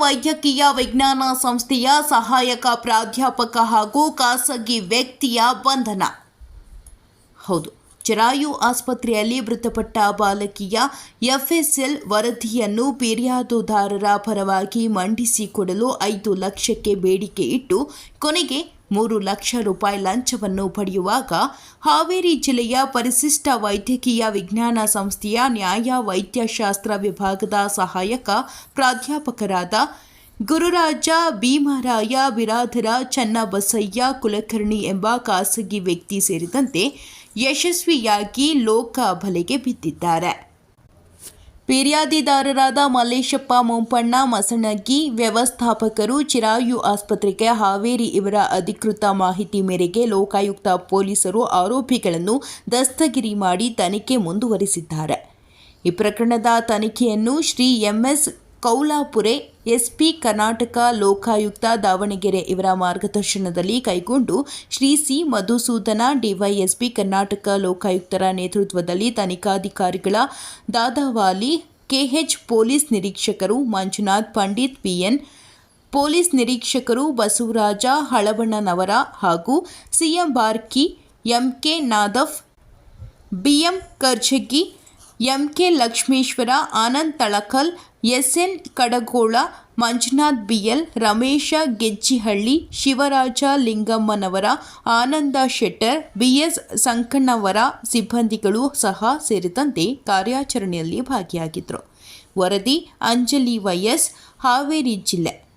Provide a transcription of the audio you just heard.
ವೈದ್ಯಕೀಯ ವಿಜ್ಞಾನ ಸಂಸ್ಥೆಯ ಸಹಾಯಕ ಪ್ರಾಧ್ಯಾಪಕ ಹಾಗೂ ಖಾಸಗಿ ವ್ಯಕ್ತಿಯ ಬಂಧನ. ಹೌದು, ಚರಾಯು ಆಸ್ಪತ್ರೆಯಲ್ಲಿ ಮೃತಪಟ್ಟ ಬಾಲಕಿಯ ಎಫ್ಎಸ್ಎಲ್ ವರದಿಯನ್ನು ಫಿರ್ಯಾದುದಾರರ ಪರವಾಗಿ ಮಂಡಿಸಿಕೊಡಲು ಐದು ಲಕ್ಷಕ್ಕೆ ಬೇಡಿಕೆ ಇಟ್ಟು ಕೊನೆಗೆ ಮೂರು ಲಕ್ಷ ರೂಪಾಯಿ ಲಂಚವನ್ನು ಪಡೆಯುವಾಗ ಹಾವೇರಿ ಜಿಲ್ಲೆಯ ಪರಿಶಿಷ್ಟ ವೈದ್ಯಕೀಯ ವಿಜ್ಞಾನ ಸಂಸ್ಥೆಯ ನ್ಯಾಯ ವೈದ್ಯಶಾಸ್ತ್ರ ವಿಭಾಗದ ಸಹಾಯಕ ಪ್ರಾಧ್ಯಾಪಕರಾದ ಗುರುರಾಜ ಭೀಮರಾಯ ಬಿರಾಧರ ಚನ್ನಬಸಯ್ಯ ಕುಲಕರ್ಣಿ ಎಂಬ ಖಾಸಗಿ ವ್ಯಕ್ತಿ ಸೇರಿದಂತೆ ಯಶಸ್ವಿಯಾಗಿ ಲೋಕ ಬಲೆಗೆ ಬಿದ್ದಿದ್ದಾರೆ. ಫಿರ್ಯಾದಿದಾರರಾದ ಮಲ್ಲೇಶಪ್ಪ ಮೋಂಪಣ್ಣ, ಮಸಣಗಿ ವ್ಯವಸ್ಥಾಪಕರು, ಚಿರಾಯು ಆಸ್ಪತ್ರೆಗೆ ಹಾವೇರಿ ಇವರ ಅಧಿಕೃತ ಮಾಹಿತಿ ಮೇರೆಗೆ ಲೋಕಾಯುಕ್ತ ಪೊಲೀಸರು ಆರೋಪಿಗಳನ್ನು ದಸ್ತಗಿರಿ ಮಾಡಿ ತನಿಖೆ ಮುಂದುವರಿಸಿದ್ದಾರೆ. ಈ ಪ್ರಕರಣದ ತನಿಖೆಯನ್ನು ಶ್ರೀ ಎಂಎಸ್ ಕೌಲಾಪುರೆ ಎಸ್ಪಿ ಕರ್ನಾಟಕ ಲೋಕಾಯುಕ್ತ ದಾವಣಗೆರೆ ಇವರ ಮಾರ್ಗದರ್ಶನದಲ್ಲಿ ಕೈಗೊಂಡು ಶ್ರೀ ಸಿ ಮಧುಸೂದನ ಡಿವೈಎಸ್ಪಿ ಕರ್ನಾಟಕ ಲೋಕಾಯುಕ್ತರ ನೇತೃತ್ವದಲ್ಲಿ ತನಿಖಾಧಿಕಾರಿಗಳ ದಾದಾವಾಲಿ, ಕೆಎಚ್ ಪೊಲೀಸ್ ನಿರೀಕ್ಷಕರು ಮಂಜುನಾಥ್, ಪಂಡಿತ್ ಪಿಎನ್ ಪೊಲೀಸ್ ನಿರೀಕ್ಷಕರು ಬಸವರಾಜ ಹಳಬಣ್ಣನವರ ಹಾಗೂ CM Barki, MK Nadaf, BM Karjagi MK Lakshmeshwar, Anand Talakal S N Kadagol, Manjunath BL, Ramesha Gejjihalli, Shivaraja Lingammanavar, Ananda Shettar, BS Sankannavar ಸಿಬ್ಬಂದಿಗಳು ಸಹ ಸೇರಿದಂತೆ ಕಾರ್ಯಾಚರಣೆಯಲ್ಲಿ ಭಾಗಿಯಾಗಿದ್ದರು. ವರದಿ, ಅಂಜಲಿ ವೈಎಸ್ ಹಾವೇರಿ ಜಿಲ್ಲೆ.